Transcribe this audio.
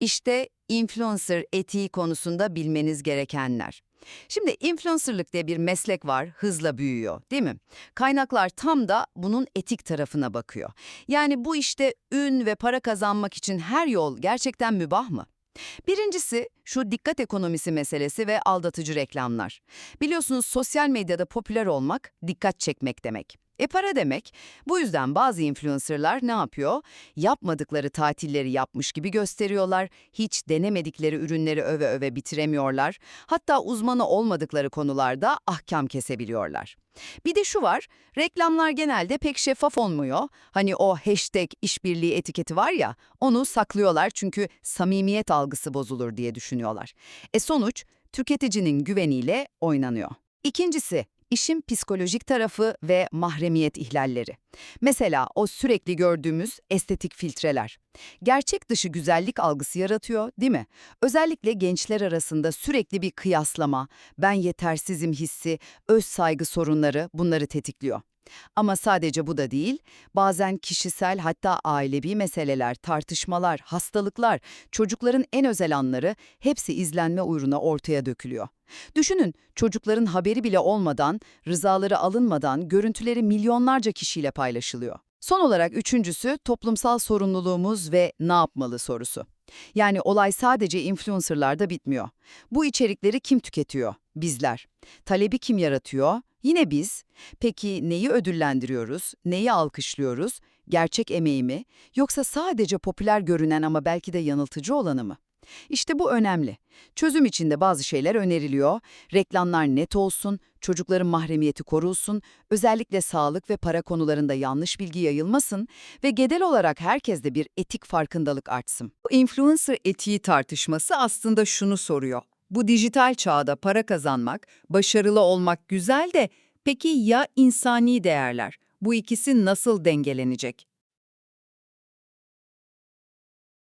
İşte influencer etiği konusunda bilmeniz gerekenler. Şimdi influencerlık diye bir meslek var, hızla büyüyor, değil mi? Kaynaklar tam da bunun etik tarafına bakıyor. Yani bu işte ün ve para kazanmak için her yol gerçekten mübah mı? Birincisi şu dikkat ekonomisi meselesi ve aldatıcı reklamlar. Biliyorsunuz sosyal medyada popüler olmak, dikkat çekmek demek. E para demek. Bu yüzden bazı influencerlar ne yapıyor? Yapmadıkları tatilleri yapmış gibi gösteriyorlar, hiç denemedikleri ürünleri öve öve bitiremiyorlar, hatta uzmanı olmadıkları konularda ahkam kesebiliyorlar. Bir de şu var, reklamlar genelde pek şeffaf olmuyor. Hani o hashtag işbirliği etiketi var ya, onu saklıyorlar çünkü samimiyet algısı bozulur diye düşünüyorlar. E sonuç, tüketicinin güveniyle oynanıyor. İkincisi, işin psikolojik tarafı ve mahremiyet ihlalleri. Mesela o sürekli gördüğümüz estetik filtreler. Gerçek dışı güzellik algısı yaratıyor, değil mi? Özellikle gençler arasında sürekli bir kıyaslama, ben yetersizim hissi, öz saygı sorunları bunları tetikliyor. Ama sadece bu da değil, bazen kişisel hatta ailevi meseleler, tartışmalar, hastalıklar, çocukların en özel anları hepsi izlenme uğruna ortaya dökülüyor. Düşünün, çocukların haberi bile olmadan, rızaları alınmadan görüntüleri milyonlarca kişiyle paylaşılıyor. Son olarak üçüncüsü toplumsal sorumluluğumuz ve ne yapmalı sorusu. Yani olay sadece influencerlarda bitmiyor. Bu içerikleri kim tüketiyor? Bizler. Talebi kim yaratıyor? Yine biz. Peki neyi ödüllendiriyoruz? Neyi alkışlıyoruz? Gerçek emeği mi? Yoksa sadece popüler görünen ama belki de yanıltıcı olanı mı? İşte bu önemli. Çözüm için de bazı şeyler öneriliyor. Reklamlar net olsun, çocukların mahremiyeti korulsun, özellikle sağlık ve para konularında yanlış bilgi yayılmasın ve genel olarak herkeste bir etik farkındalık artsın. Bu influencer etiği tartışması aslında şunu soruyor. Bu dijital çağda para kazanmak, başarılı olmak güzel de peki ya insani değerler? Bu ikisi nasıl dengelenecek?